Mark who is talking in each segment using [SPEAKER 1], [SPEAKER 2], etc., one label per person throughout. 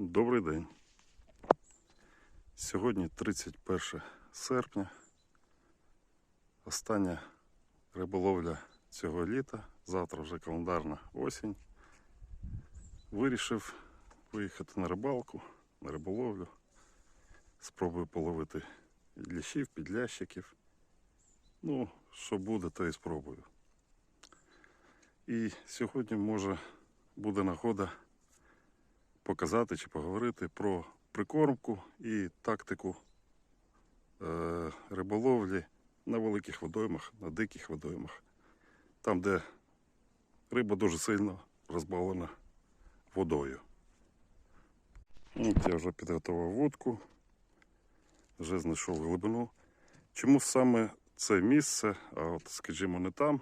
[SPEAKER 1] Добрий день. Сьогодні 31 серпня. Остання риболовля цього літа. Завтра вже календарна осінь. Вирішив виїхати на рибалку, на риболовлю. Спробую половити лящів, підлящиків. Ну, що буде, то і спробую. І сьогодні може буде нагода показати чи поговорити про прикормку і тактику е, риболовлі на великих водоймах, на диких водоймах. Там, де риба дуже сильно розбавлена водою. Я вже підготував вудку, вже знайшов глибину. Чому саме це місце, а от, скажімо, не там?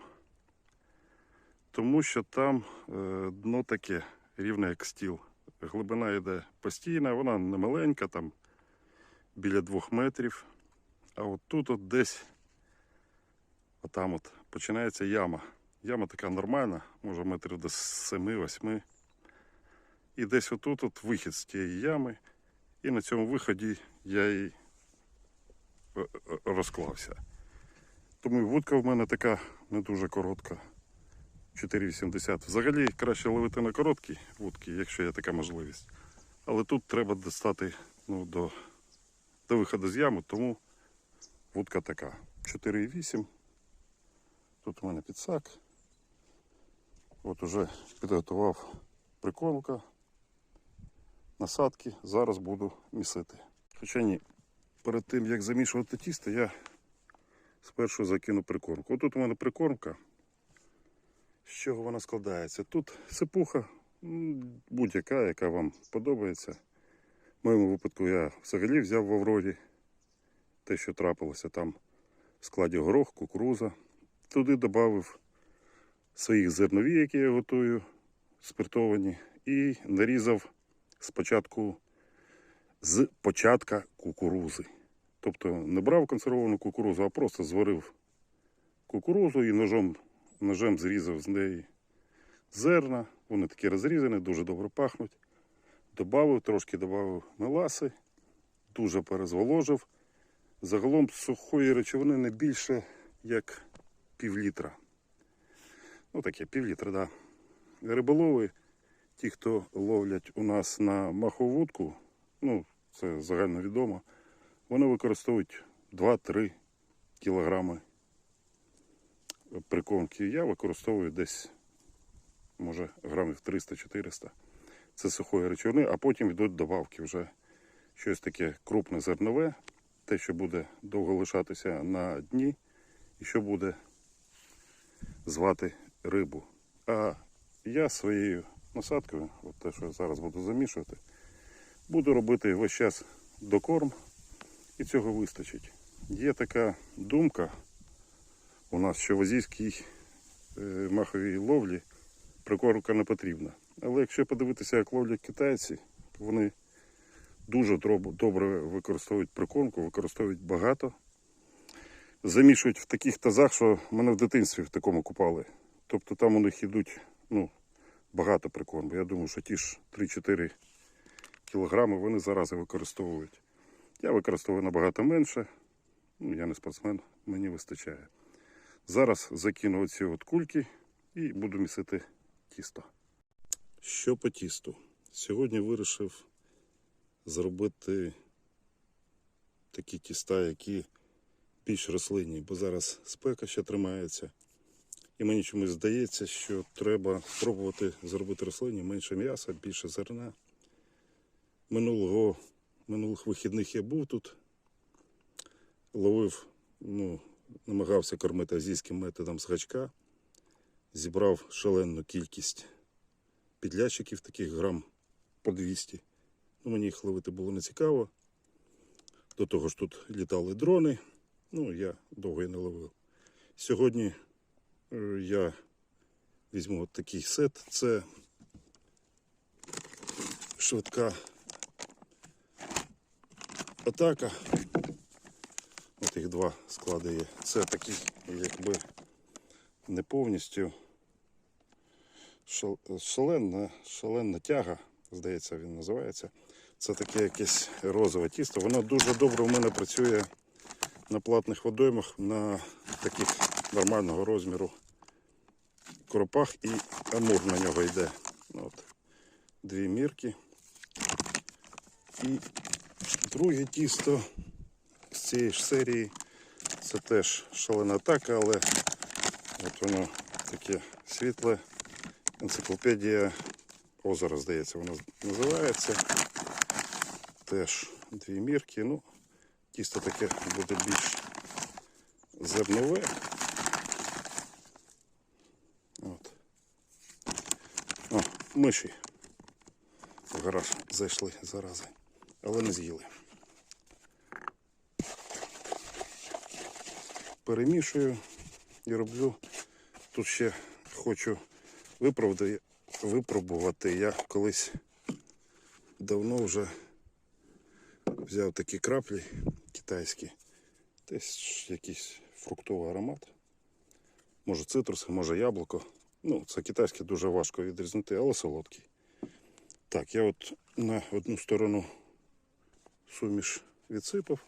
[SPEAKER 1] Тому що там е, дно таке рівне, як стіл. Глибина йде постійна, вона не маленька, там біля двох метрів. А от тут от десь отам от починається яма. Яма така нормальна, може метрів до 7-8. І десь отут от вихід з тієї ями. І на цьому виході я і е, е, розклався. Тому вудка в мене така не дуже коротка. 4,80. Взагалі краще ловити на короткі вудки, якщо є така можливість. Але тут треба достати ну, до, до виходу з ями, тому вудка така. 4,8. Тут у мене підсак. От уже підготував прикормка, насадки. Зараз буду місити. Хоча ні, перед тим як замішувати тісто, я спершу закину прикормку. Отут у мене прикормка. З чого вона складається? Тут сипуха, будь-яка, яка вам подобається. В моєму випадку я взагалі взяв в Аврорі те, що трапилося там в складі горох, кукуруза. Туди додав своїх зернові, які я готую, спиртовані, і нарізав спочатку з початка кукурузи. Тобто не брав консервовану кукурузу, а просто зварив кукурузу і ножом ножем зрізав з неї зерна. Вони такі розрізані, дуже добре пахнуть. Добавив, трошки додав меласи, дуже перезволожив. Загалом сухої речовини не більше як пів літра. Ну таке пів літра. Да. Риболови, ті, хто ловлять у нас на маховудку, ну, це загально відомо, вони використовують 2-3 кілограми прикормки я використовую десь, може, грамів 300-400. Це сухої речовини, а потім йдуть добавки вже щось таке крупне зернове, те, що буде довго лишатися на дні, і що буде звати рибу. А я своєю насадкою, от те, що я зараз буду замішувати, буду робити весь час докорм, і цього вистачить. Є така думка у нас що в азійській е, маховій ловлі прикормка не потрібна. Але якщо подивитися, як ловлять китайці, вони дуже добре використовують прикормку, використовують багато. Замішують в таких тазах, що мене в дитинстві в такому купали. Тобто там у них йдуть ну, багато прикорму. Я думаю, що ті ж 3-4 кілограми вони зараз використовують. Я використовую набагато менше. Ну, я не спортсмен, мені вистачає. Зараз закину оці от кульки і буду місити тісто. Що по тісту? Сьогодні вирішив зробити такі тіста, які більш рослинні, бо зараз спека ще тримається. І мені чомусь здається, що треба спробувати зробити рослинні менше м'яса, більше зерна. Минулого, минулих вихідних я був тут, ловив, ну, намагався кормити азійським методом з зібрав шалену кількість підлящиків, таких грам по 200. Ну, мені їх ловити було не цікаво. До того ж тут літали дрони, ну я довго і не ловив. Сьогодні е, я візьму от такий сет. Це швидка атака. От їх два склади є. Це такий, якби не повністю шал- шаленна, шаленна тяга. здається, він називається. Це таке якесь розове тісто. Воно дуже добре у мене працює на платних водоймах на таких нормального розміру коропах і амур на нього йде. Ну, От. Дві мірки. І друге тісто цієї ж серії. Це теж шалена атака, але от воно таке світле. Енциклопедія озера, здається, воно називається. Теж дві мірки. Ну, тісто таке буде більш зернове. От. О, миші в гараж зайшли зарази, але не з'їли. Перемішую і роблю. Тут ще хочу випробувати. Я колись давно вже взяв такі краплі китайські. Десь якийсь фруктовий аромат. Може цитрус, може яблуко. Ну, це китайське дуже важко відрізнити, але солодкий. Так, я от на одну сторону суміш відсипав.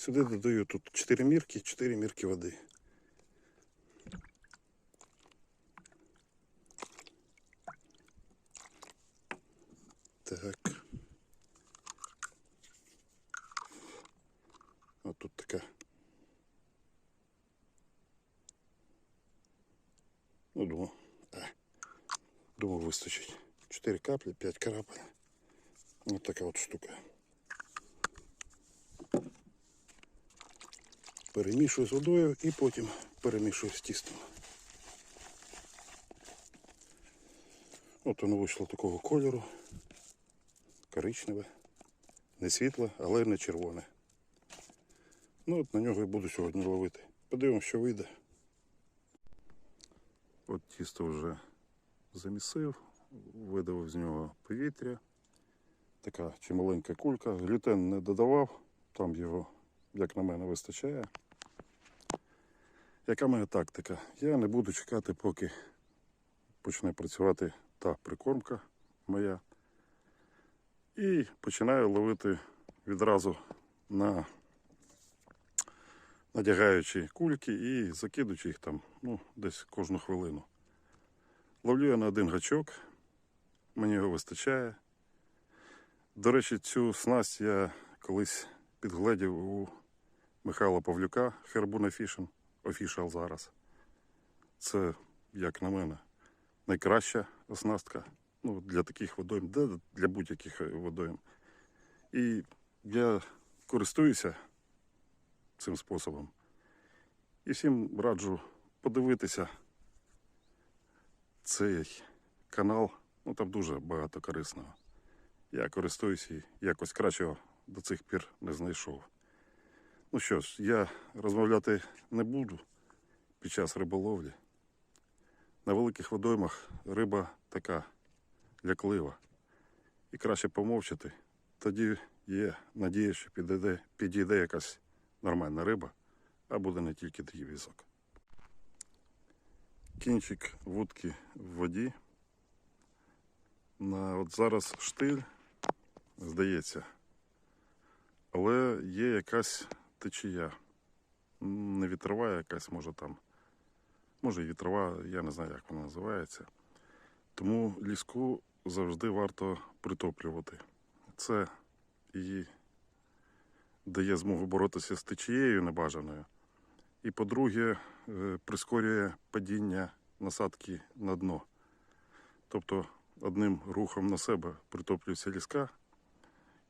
[SPEAKER 1] Сюди додаю тут 4 мірки, 4 мірки води. Так. От тут така. Ну, думаю, а, думаю, вистачить. 4 каплі, 5 крапель. Ось така от штука. Перемішую з водою і потім перемішую з тістом. От воно вийшло такого кольору. Коричневе. Не світле, але не червоне. Ну от на нього і буду сьогодні ловити. Подивимось, що вийде. От тісто вже замісив, видавив з нього повітря. Така чималенька кулька. Глютен не додавав, там його, як на мене, вистачає. Яка моя тактика? Я не буду чекати, поки почне працювати та прикормка моя. І починаю ловити відразу на надягаючи кульки і закидуючи їх там ну, десь кожну хвилину. Ловлю я на один гачок, мені його вистачає. До речі, цю снасть я колись підгледів у Михайла Павлюка Хербуна Фішен, офішал зараз. Це, як на мене, найкраща оснастка ну, для таких водойм, для будь-яких водойм. І я користуюся цим способом. І всім раджу подивитися цей канал. Ну там дуже багато корисного. Я користуюся і якось кращого до цих пір не знайшов. Ну що ж, я розмовляти не буду під час риболовлі. На великих водоймах риба така ляклива. І краще помовчати. Тоді є надія, що підійде, підійде якась нормальна риба, а буде не тільки дріб'язок. Кінчик вудки в воді. На от зараз штиль, здається, але є якась течія. Не вітрова якась, може там. Може і вітрова, я не знаю, як вона називається. Тому ліску завжди варто притоплювати. Це її дає змогу боротися з течією небажаною. І, по-друге, е, прискорює падіння насадки на дно. Тобто одним рухом на себе притоплюється ліска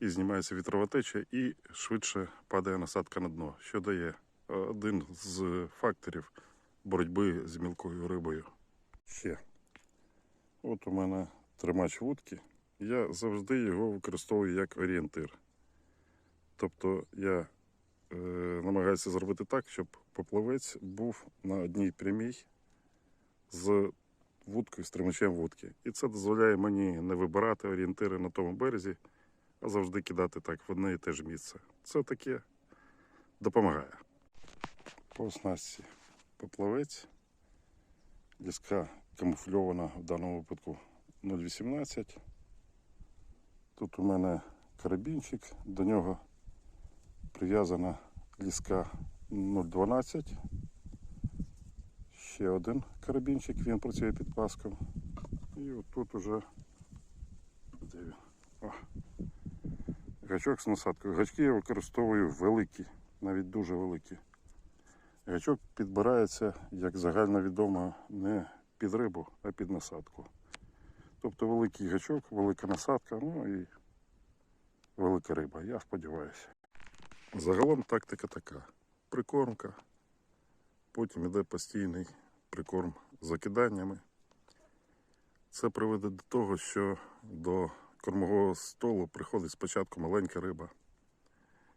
[SPEAKER 1] і знімається вітрова теча, і швидше падає насадка на дно, що дає е, один з факторів боротьби з мілкою рибою. Ще. От у мене тримач вудки. Я завжди його використовую як орієнтир. Тобто я е, намагаюся зробити так, щоб поплавець був на одній прямій з вудкою, з тримачем вудки. І це дозволяє мені не вибирати орієнтири на тому березі, завжди кидати так в одне і те ж місце. Це таке допомагає. По оснастці поплавець. Ліска камуфльована в даному випадку 0,18. Тут у мене карабінчик, до нього прив'язана ліска 012. Ще один карабінчик, він працює під паском. І отут уже де він? О. Гачок з насадкою. Гачки я використовую великі, навіть дуже великі. Гачок підбирається, як загальновідомо, не під рибу, а під насадку. Тобто великий гачок, велика насадка, ну і велика риба, я сподіваюся. Загалом тактика така. Прикормка, потім іде постійний прикорм закиданнями. Це приведе до того, що до кормового столу приходить спочатку маленька риба,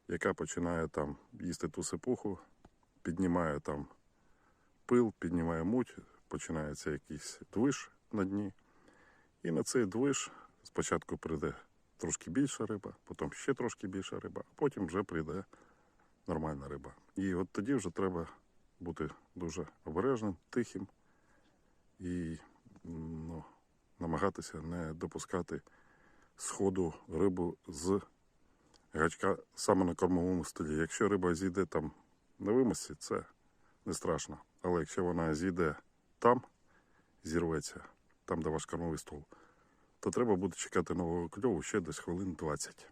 [SPEAKER 1] яка починає там їсти ту сипуху, піднімає там пил, піднімає муть, починається якийсь движ на дні. І на цей движ спочатку прийде трошки більша риба, потім ще трошки більша риба, а потім вже прийде нормальна риба. І от тоді вже треба бути дуже обережним, тихим і ну, намагатися не допускати сходу рибу з гачка саме на кормовому столі. Якщо риба зійде там на вимості, це не страшно. Але якщо вона зійде там, зірветься, там, де ваш кормовий стол, то треба буде чекати нового кльову ще десь хвилин 20.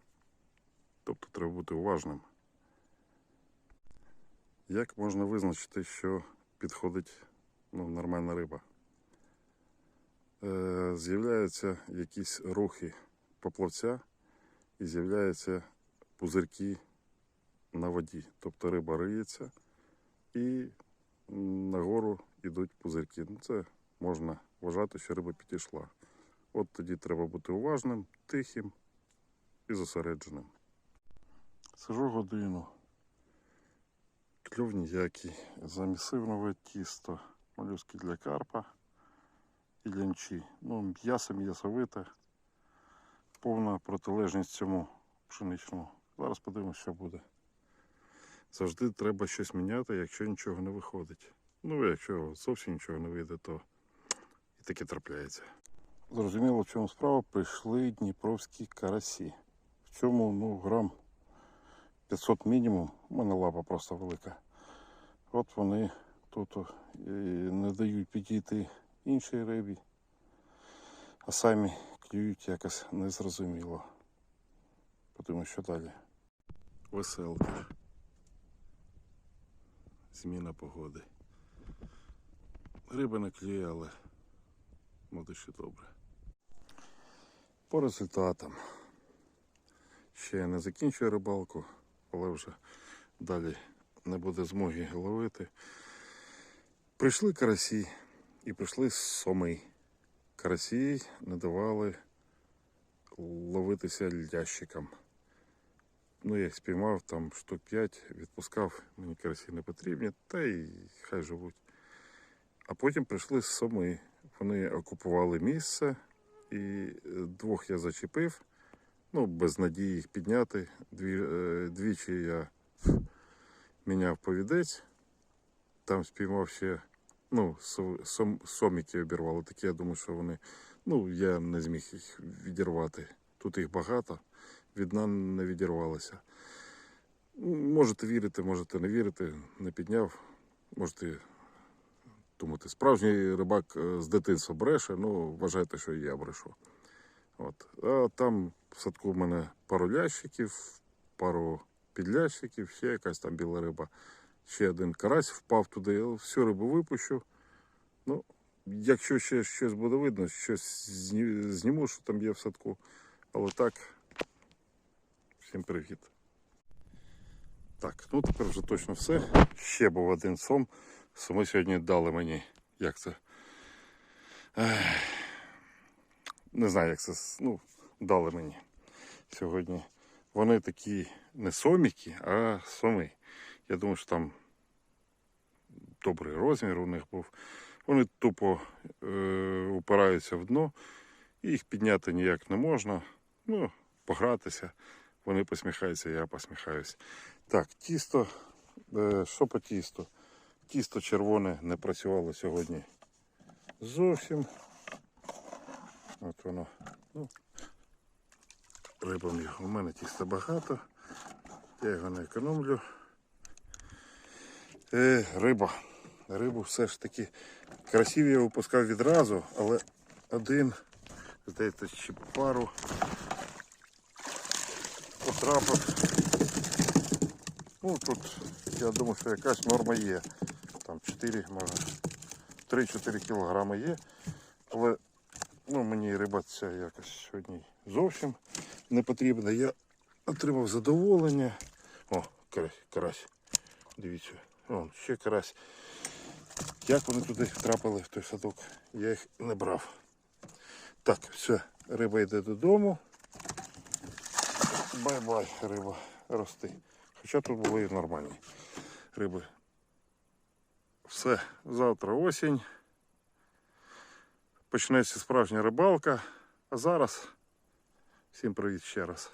[SPEAKER 1] Тобто треба бути уважним. Як можна визначити, що підходить ну, нормальна риба? Е, з'являються якісь рухи поплавця і з'являються пузирки на воді. Тобто риба риється і нагору йдуть пузирки. Ну, це можна вважати, що риба підійшла. От тоді треба бути уважним, тихим і зосередженим. Сижу годину. Кльов ніякий. Замісив нове тісто. Молюски для карпа і лянчі. Ну, м'ясо м'ясовите. Повна протилежність цьому пшеничному. Зараз подивимося, що буде. Завжди треба щось міняти, якщо нічого не виходить. Ну, якщо зовсім нічого не вийде, то і таке трапляється. Зрозуміло, в чому справа. Прийшли дніпровські карасі. В цьому ну, грам 500 мінімум. У мене лапа просто велика. От вони тут не дають підійти іншій рибі, а самі клюють якось незрозуміло. Подивимо, що далі. Веселка. Зміна погоди. Риба не клює, буде ще добре. По результатам. Ще не закінчую рибалку, але вже далі не буде змоги ловити. Прийшли карасі і прийшли соми. Карасі не давали ловитися лящикам. Ну, я їх спіймав там штук 5, відпускав, мені карасі не потрібні, та й хай живуть. А потім прийшли соми. Вони окупували місце, і е, двох я зачепив. Ну, без надії їх підняти. Дві, е, двічі я міняв повідець, там спіймав ще, ну, сом, соміки обірвали. Такі, я думаю, що вони, ну, я не зміг їх відірвати. Тут їх багато, від дна не відірвалися. Можете вірити, можете не вірити, не підняв. Можете думати, справжній рибак е, з дитинства бреше, ну, вважайте, що і я брешу. От. А там в садку в мене пару лящиків, пару підлящиків, ще якась там біла риба. Ще один карась впав туди. Я Всю рибу випущу. Ну, якщо ще щось буде видно, щось зніму, що там є в садку. Але так, всім привіт. Так, ну тепер вже точно все. Ще був один сом. Соми сьогодні дали мені. Як це? Не знаю, як це. Ну, дали мені сьогодні. Вони такі не соміки, а соми. Я думаю, що там добрий розмір у них був. Вони тупо е, упираються в дно, їх підняти ніяк не можна. Ну, погратися. Вони посміхаються, я посміхаюсь. Так, тісто. Е, що по тісту? Тісто червоне не працювало сьогодні зовсім. От воно. Ну, рибам його. У мене тіста багато. Я його не економлю. Е, риба. Рибу все ж таки красиві я випускав відразу, але один, здається, чи пару потрапив. Ну тут я думаю, що якась норма є. Там 4, може 3-4 кілограми є. Але ну, мені риба ця якось сьогодні зовсім не потрібна. Я отримав задоволення. О, карась, карась. Дивіться, О, ще карась. Як вони туди трапили в той садок, я їх не брав. Так, все, риба йде додому. Бай-бай, риба, рости. Хоча тут були і нормальні риби. Все, завтра осінь. Почнеться справжня рибалка. А зараз всім привіт ще раз.